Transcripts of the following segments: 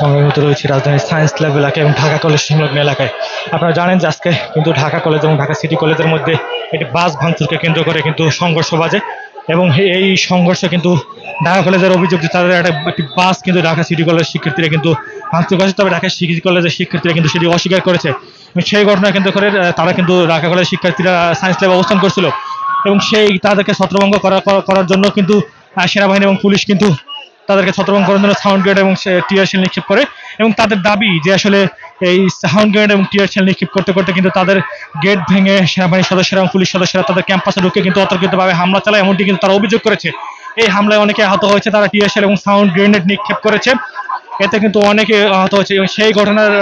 আমি এই মুহূর্তে রয়েছি রাজধানীর সায়েন্স ল্যাব এলাকায় এবং ঢাকা কলেজ সংলগ্ন এলাকায়। আপনারা জানেন যে আজকে কিন্তু ঢাকা কলেজ এবং ঢাকা সিটি কলেজের মধ্যে একটি বাস ভাঙচুরকে কেন্দ্র করে কিন্তু সংঘর্ষ বাজে এবং এই সংঘর্ষে কিন্তু ঢাকা কলেজের অভিযোগ যে তাদের একটা একটি বাস কিন্তু ঢাকা সিটি কলেজের শিক্ষার্থীরা কিন্তু ভাঙচুর করেছে, তবে ঢাকা সিটি কলেজের শিক্ষার্থীরা কিন্তু সেটি অস্বীকার করেছে। সেই ঘটনা কেন্দ্র করে তারা কিন্তু ঢাকা কলেজের শিক্ষার্থীরা সায়েন্স ল্যাবে অবস্থান করছিল। এবং সেই তাদেরকে ছত্রভঙ্গ করা করা- করার জন্য কিন্তু সেনাবাহিনী এবং পুলিশ কিন্তু তাদেরকে ছত্রভঙ্গ করার জন্য সাউন্ড গ্রেড এবং টিয়ার শেল নিক্ষেপ করে। এবং তাদের দাবি যে আসলে এই সাউন্ড গ্রেড এবং টিয়ার শেল নিক্ষেপ করতে করতে কিন্তু তাদের গেট ভেঙে সেনাবাহিনীর সদস্যরা এবং পুলিশ সদস্যরা তাদের ক্যাম্পাসে ঢুকে কিন্তু অতর্কিতভাবে হামলা চালায়, এমনটি কিন্তু তারা অভিযোগ করেছে। এই হামলায় অনেকে আহত হয়েছে, তারা টিয়ার শেল এবং সাউন্ড গ্রেনেড নিক্ষেপ করেছে। এতে কিন্তু অনেকে আহত হয়েছে এবং সেই ঘটনার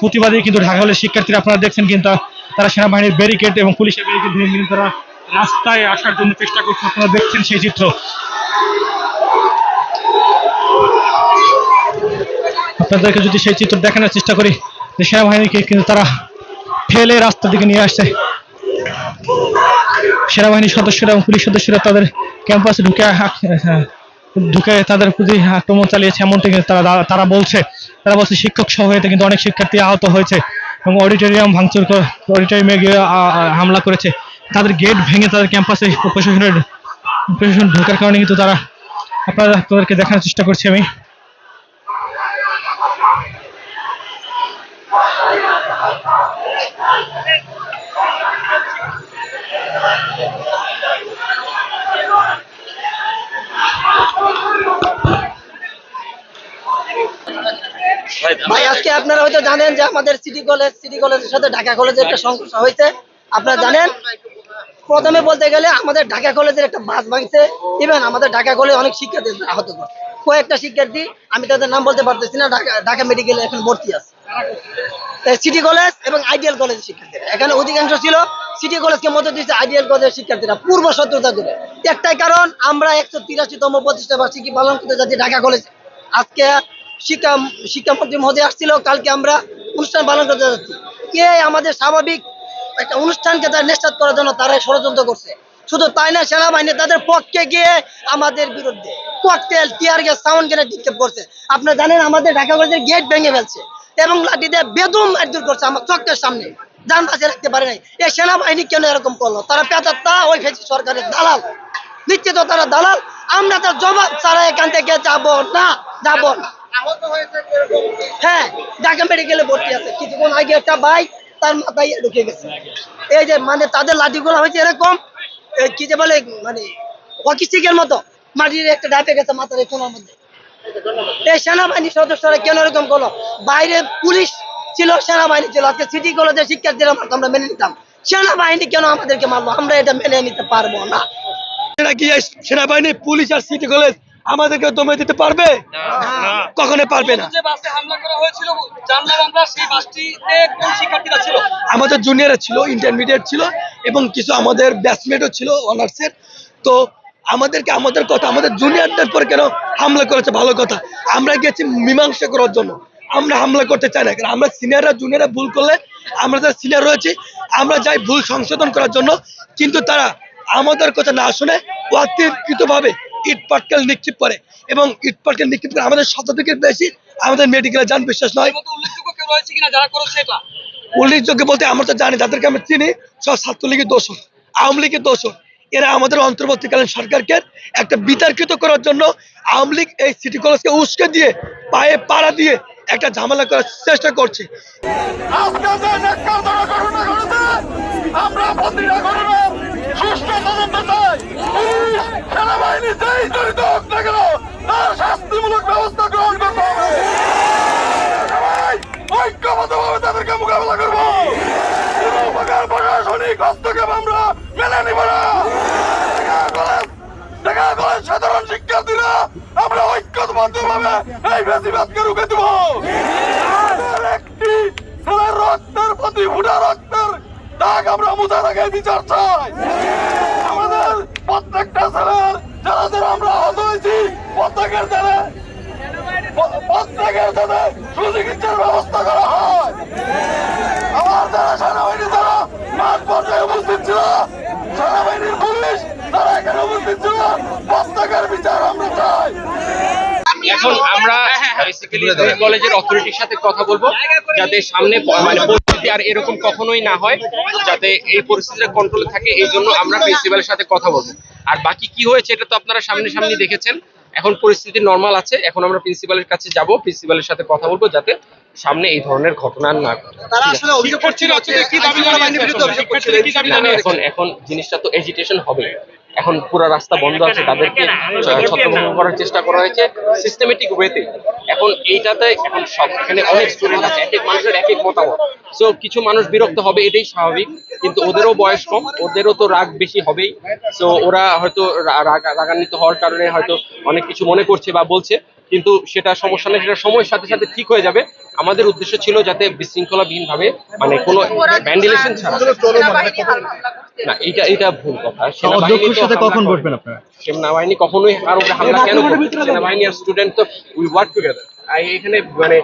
প্রতিবাদে কিন্তু ঢাকা কলেজের শিক্ষার্থীরা আপনারা দেখছেন কিন্তু তারা সেনাবাহিনীর ব্যারিকেড এবং পুলিশের ব্যারিকেড ভেঙে কিন্তু তারা রাস্তায় আসার জন্য চেষ্টা করছে। আপনারা দেখছেন সেই চিত্র। আপনাদেরকে যদি সেই চিত্র দেখানোর চেষ্টা করি, যে সেনাবাহিনীকে কিন্তু তারা ফেলে রাস্তার দিকে নিয়ে আসছে। সেনাবাহিনীর সদস্যরা এবং পুলিশ সদস্যরা তাদের ক্যাম্পাসে ঢুকে ঢুকে তাদের প্রতি আক্রমণ চালিয়েছে, এমনটি তারা তারা বলছে। তারা বলছে শিক্ষক সহ এতে কিন্তু অনেক শিক্ষার্থী আহত হয়েছে এবং অডিটোরিয়াম ভাঙচুর অডিটোরিয়ামে গিয়ে হামলা করেছে। তাদের গেট ভেঙে তাদের ক্যাম্পাসে প্রশাসনের প্রশাসন ঢোকার কারণে কিন্তু তারা আপনারা আপনাদেরকে দেখানোর চেষ্টা করছি আমি। ভাই, আজকে আপনারা হয়তো জানেন যে আমাদের সিটি কলেজ সিটি কলেজের সাথে ঢাকা কলেজের একটা সংঘর্ষ হয়েছে। আপনারা জানেন? প্রথমে বলতে গেলে আমাদের ঢাকা কলেজের একটা বাস ভাঙছে। ইভেন আমাদের ঢাকা কলেজ অনেক শিক্ষার্থী আহত করছে কয়েকটা শিক্ষার্থী, আমি তাদের নাম বলতে পারতেছি না, ঢাকা ঢাকা মেডিকেলে এখন ভর্তি আছে। সিটি কলেজ এবং আইডিয়াল কলেজের শিক্ষার্থীরা। এখানে অধিকাংশ ছিল সিটি কলেজকে মতো দিচ্ছে আইডিয়াল কলেজের শিক্ষার্থীরা, পূর্ব শত্রুতা করে। একটাই কারণ, আমরা একশো তিরাশিতম প্রতিষ্ঠা বার্ষিকী পালন করতে যাচ্ছি ঢাকা কলেজ আজকে শিক্ষা শিক্ষামন্ত্রী মহোদয় আসছিল, কালকে আমরা অনুষ্ঠান পালন করতে যাচ্ছি। কে আমাদের স্বাভাবিক একটা অনুষ্ঠানকে তারা নিশ্চাত করার জন্য তারাই ষড়যন্ত্র করছে। শুধু তাই না, সেনাবাহিনী তাদের পক্ষে গিয়ে আমাদের বিরুদ্ধে cocktail tear gas sound grenade নিক্ষেপ করছে। আপনারা জানেন, আমাদের ঢাকা কলেজের গেট ভেঙে ফেলছে। এবং লাঠি দিয়ে বেদম মারধর করছে আমার চোখের সামনে। যান বাঁচিয়ে রাখতে পারে নাই। এই সেনাবাহিনী কেন এরকম করল? তারা পেতাত্তা ওই ফেসি সরকারের দালাল। নিশ্চিত তারা দালাল। আমরা তার জবাব ছাড়া এখান থেকে যাব না যাব না। হ্যাঁ ঢাকা মেডিকেলে ভর্তি আছে। কিছুক্ষণ আগে একটা বাইক তার মাথায় ঢুকে গেছে। এই যে মানে তাদের লাঠিগুলো হয়েছে এরকম কি যে বলে মানে হকি স্টিকের মতো। মাটির একটা ডাপে গেছে মাথার এই মধ্যে। এই সেনাবাহিনীর সদস্যরা কেন এরকম করল? বাইরে পুলিশ ছিল সেনাবাহিনী ছিল। আজকে সিটি কলেজের শিক্ষার্থীরা মারতো আমরা মেনে নিতাম। সেনাবাহিনী কেন আমাদেরকে মারলো? আমরা এটা মেনে নিতে পারব না। এরা সেনাবাহিনী পুলিশ আর সিটি কলেজ আমাদেরকে দমে দিতে পারবে? কখনো পারবে না। যে বাসে হামলা করা হয়েছিল জানলাম আমরা সেই বাসটিতে কোন শিক্ষার্থীরা ছিল? আমাদের জুনিয়র ছিল ইন্টারমিডিয়েট ছিল এবং কিছু আমাদের ব্যাচমেটও ছিল অনার্সের তো আমাদেরকে আমাদের কথা আমাদের জুনিয়রদের পর কেন হামলা করেছে? ভালো কথা। আমরা গেছি মীমাংসা করার জন্য। আমরা হামলা করতে চাই না। কারণ আমরা সিনিয়ররা জুনিয়ররা ভুল করলে আমরা যারা সিনিয়র রয়েছি আমরা যাই ভুল সংশোধন করার জন্য। কিন্তু তারা আমাদের কথা না শুনে অতিরিক্তভাবে ইট পাটকেল নিক্ষেপ করে। এবং ইট পাটকেল নিক্ষেপ করে আমাদের শতাধিকের বেশি আমাদের মেডিকেলে যান বিশ্বাস নয়। উল্লেখযোগ্য বলতে আমরা তো জানি তাদেরকে আমরা চিনি সব ছাত্রলীগের দোষর আওয়ামী লীগের দোষর। এরা আমাদের অন্তর্বর্তীকালীন সরকারকে একটা বিতর্কিত করার জন্য আওয়ামী লীগ এই সিটি কলেজকে উস্কে দিয়ে, পায়ে পাড়া দিয়ে একটা ঝামেলা করার চেষ্টা করছে। ঐক্যবদ্ধভাবে তাদেরকে মোকাবেলা করব। প্রশাসনিক হস্তক্ষেপ আমরা মেনে সাধারণ শিক্ষার্থীরা, আমরা ঐক্যবদ্ধভাবে এই বেশিবাদকে রুখে দেবো। একটি রক্তের প্রতি ফুটা রক্তের দাগ আমরা মুছা রাখার বিচার চাই। আমাদের প্রত্যেকটা ছেলের যারা যারা আমরা আহত হয়েছি, প্রত্যেকের যারা প্রত্যেকের যাতে সুচিকিৎসার ব্যবস্থা করা হয় আমার যারা সেনাবাহিনী যারা মাঠ পর্যায়ে উপস্থিত ছিল সেনাবাহিনীর পুলিশ তারা এখানে বিচার আমরা চাই এখন আমরা বেসিক্যালি কলেজের অথরিটির সাথে কথা বলব যাতে সামনে মানে পরিস্থিতি আর এরকম কখনোই না হয় যাতে এই পরিস্থিতিটা কন্ট্রোলে থাকে এই জন্য আমরা প্রিন্সিপালের সাথে কথা বলব। আর বাকি কি হয়েছে এটা তো আপনারা সামনে সামনে দেখেছেন। এখন পরিস্থিতি নর্মাল আছে এখন আমরা প্রিন্সিপালের কাছে যাব প্রিন্সিপালের সাথে কথা বলব যাতে সামনে এই ধরনের ঘটনা না এখন এখন জিনিসটা তো এজিটেশন হবে। এখন পুরো রাস্তা বন্ধ আছে তাদেরকে ছত্রভঙ্গ করার চেষ্টা করা হয়েছে সিস্টেমেটিক ওয়েতে এখন এইটাতে এখন সব এখানে অনেক স্টুডেন্ট আছে এক এক মানুষের এক এক মতামত। সো কিছু মানুষ বিরক্ত হবে এটাই স্বাভাবিক কিন্তু ওদেরও বয়স কম ওদেরও তো রাগ বেশি হবেই। সো ওরা হয়তো রাগ- রাগান্বিত হওয়ার কারণে হয়তো অনেক কিছু মনে করছে বা বলছে কিন্তু সেটা সমস্যা নেই সেটা সময়ের সাথে সাথে ঠিক হয়ে যাবে। আমাদের উদ্দেশ্য ছিল যাতে বিশৃঙ্খলাবিহীন ভাবে মানে কোনো ভ্যান্ডিলেশন ছাড়া। না এটা এটা ভুল কথা। অধ্যক্ষের সাথে কখন বসবেন আপনারা? সেনাবাহিনী কখনোই আর উপরে হামলা কেন সেনাবাহিনী আর স্টুডেন্ট তো উই ওয়ার্ক টুগেদার এখানে মানে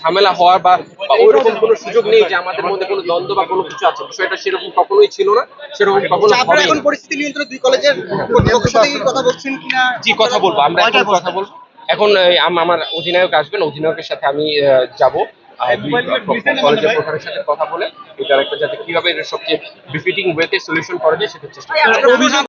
ঝামেলা হওয়ার বা বা ওইরকম কোনো সুযোগ নেই যে আমাদের মধ্যে কোনো দ্বন্দ্ব বা কোনো কিছু আছে। বিষয়টা সেরকম কখনোই ছিল না সেরকম কখনো হবে এখন পরিস্থিতি নিয়ন্ত্রণে দুই কলেজের কর্তৃপক্ষের সাথে কথা বলছেন কিনা? জি কথা বলব। আমরা কথা বলব। এখন আমার অধিনায়ক আসবেন। অধিনায়কের সাথে আমি যাব। কলেজের প্রধানের সাথে কথা বলে এটার একটা যাতে কীভাবে এর সবচেয়ে বিফিটিং ওয়েতে সলিউশন করা যায় সেটা চেষ্টা।